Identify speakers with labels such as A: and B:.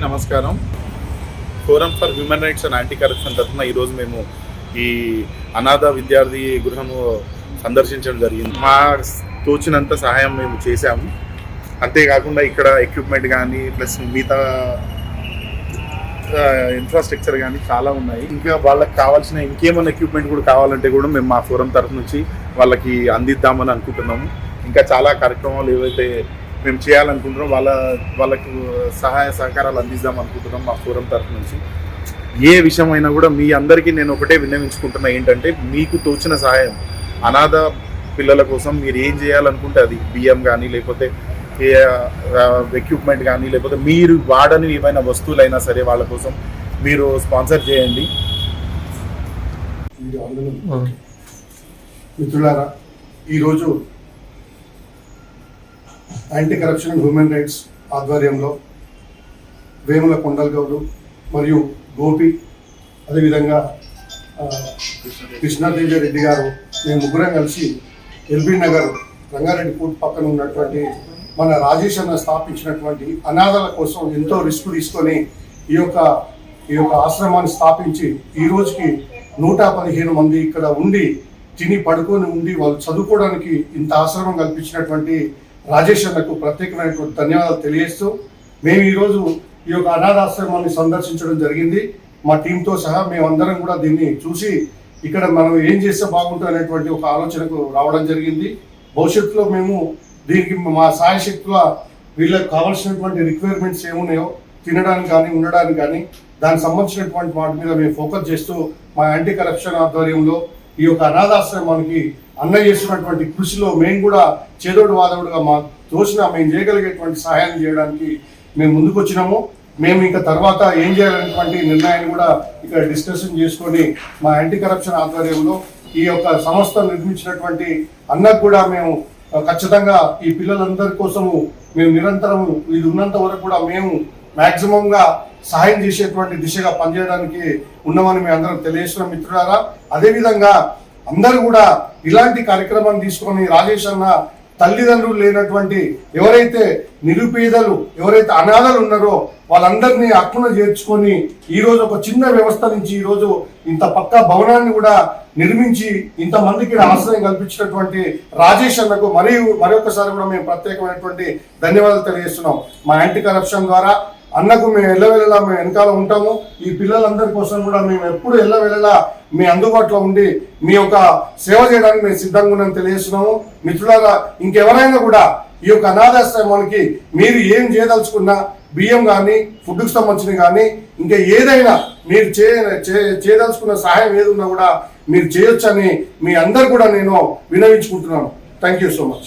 A: నమస్కారం. Forum for human rights and anti corruption తరఫున ఈరోజు మేము ఈ అనాథ విద్యార్థి గృహము సందర్శించడం జరిగింది. మా తోచినంత సహాయం మేము చేశాము. అంతేకాకుండా ఇక్కడ ఎక్విప్మెంట్ కానీ ప్లస్ మిగతా ఇన్ఫ్రాస్ట్రక్చర్ కానీ చాలా ఉన్నాయి. ఇంకా వాళ్ళకి కావాల్సిన ఇంకేమైనా ఎక్విప్మెంట్ కూడా కావాలంటే కూడా మేము మా ఫోరం తరఫు నుంచి వాళ్ళకి అందిద్దామని అనుకుంటున్నాము. ఇంకా చాలా కార్యక్రమాలు ఏవైతే మేము చేయాలనుకుంటున్నాం వాళ్ళ వాళ్ళకు సహాయ సహకారాలు అందిద్దాం అనుకుంటున్నాం మా ఫోరం తరఫు నుంచి. ఏ విషయమైనా కూడా మీ అందరికీ నేను ఒకటే విన్నవించుకుంటున్నా ఏంటంటే మీకు తోచిన సహాయం అనాథ పిల్లల కోసం మీరు ఏం చేయాలనుకుంటే అది బియ్యం కానీ లేకపోతే ఏ ఎక్విప్మెంట్ కానీ లేకపోతే మీరు వాడని ఏమైనా వస్తువులైనా సరే వాళ్ళ కోసం మీరు స్పాన్సర్ చేయండి.
B: మిత్రులారా ఈరోజు anti corruption and human rights ఆధ్వర్యంలో వేముల కొండల్ గౌడు మరియు గోపి అదేవిధంగా కృష్ణాదేవి రెడ్డి గారు మేము ముగ్గురం కలిసి ఎల్బీ నగర్ రంగారెడ్డి పూర్తి పక్కన ఉన్నటువంటి మన రాజేష్ అన్న స్థాపించినటువంటి అనాథల కోసం ఎంతో రిస్క్ తీసుకొని ఈ యొక్క ఈ యొక్క ఆశ్రమాన్ని స్థాపించి ఈ రోజుకి నూట పదిహేను మంది ఇక్కడ ఉండి తిని పడుకొని ఉండి వాళ్ళు చదువుకోవడానికి ఇంత ఆశ్రమం కల్పించినటువంటి రాజేష్ అన్నకు ప్రత్యేకమైనటువంటి ధన్యవాదాలు తెలియజేస్తూ మేము ఈరోజు ఈ యొక్క అనాథాశ్రమాన్ని సందర్శించడం జరిగింది. మా టీంతో సహా మేమందరం కూడా దీన్ని చూసి ఇక్కడ మనం ఏం చేస్తే బాగుంటుంది అనేటువంటి ఒక ఆలోచనకు రావడం జరిగింది. భవిష్యత్తులో మేము దీనికి మా సాయశక్తుల వీళ్ళకి కావాల్సినటువంటి రిక్వైర్మెంట్స్ ఏమున్నాయో తినడానికి కానీ ఉండడానికి కానీ దానికి సంబంధించినటువంటి వాటి మీద మేము ఫోకస్ చేస్తూ మా యాంటీ కరప్షన్ ఆధ్వర్యంలో ఈ యొక్క అనాథాశ్రమానికి అన్న చేస్తున్నటువంటి కృషిలో మేము కూడా చేదోడు వాదవుడుగా మా తోచిన మేము చేయగలిగేటువంటి సహాయం చేయడానికి మేము ముందుకు వచ్చినాము. మేము ఇంకా తర్వాత ఏం చేయాలనేటువంటి నిర్ణయాన్ని కూడా ఇక్కడ డిస్కషన్ చేసుకొని మా యాంటీ కరప్షన్ ఆధ్వర్యంలో ఈ యొక్క సంస్థ నిర్మించినటువంటి అన్నకు కూడా మేము ఖచ్చితంగా ఈ పిల్లలందరి కోసము మేము నిరంతరము ఇది ఉన్నంత వరకు కూడా మేము మాక్సిమం గా సహాయం చేసేటువంటి దిశగా పనిచేయడానికి ఉన్నామని మేము అందరం తెలియజేసిన మిత్రులారా. అదేవిధంగా అందరూ కూడా ఇలాంటి కార్యక్రమం తీసుకొని రాజేష్ అన్న తల్లిదండ్రులు లేనటువంటి ఎవరైతే నిరుపేదలు ఎవరైతే అనాథలు ఉన్నారో వాళ్ళందరినీ అక్కున చేర్చుకొని ఈరోజు ఒక చిన్న వ్యవస్థ నుంచి ఈరోజు ఇంత పక్క భవనాన్ని కూడా నిర్మించి ఇంతమందికి ఆశ్రయం కల్పించినటువంటి రాజేష్ అన్నకు మరియు మరొకసారి కూడా మేము ప్రత్యేకమైనటువంటి ధన్యవాదాలు తెలియజేస్తున్నాం. మా యాంటీ కరప్షన్ ద్వారా అన్నకు మేము ఎల్లవెళ్ళలా మేము వెనకాల ఉంటాము. ఈ పిల్లలందరి కోసం కూడా మేము ఎప్పుడు ఎల్లవెళ్ళలా మీ అందుబాటులో ఉండి మీ యొక్క సేవ చేయడానికి మేము సిద్ధంగా ఉన్నాం తెలియజేస్తున్నాము. మిత్రులారా ఇంకెవరైనా కూడా ఈ యొక్క అనాథాశ్రమానికి మీరు ఏం చేయదలుచుకున్నా బియ్యం కానీ ఫుడ్కి సంబంధించిన కానీ ఇంకా ఏదైనా మీరు చే చేయదలుచుకున్న సహాయం ఏది ఉన్నా కూడా మీరు చేయొచ్చని మీ అందరు కూడా నేను వినవించుకుంటున్నాను. Thank you so much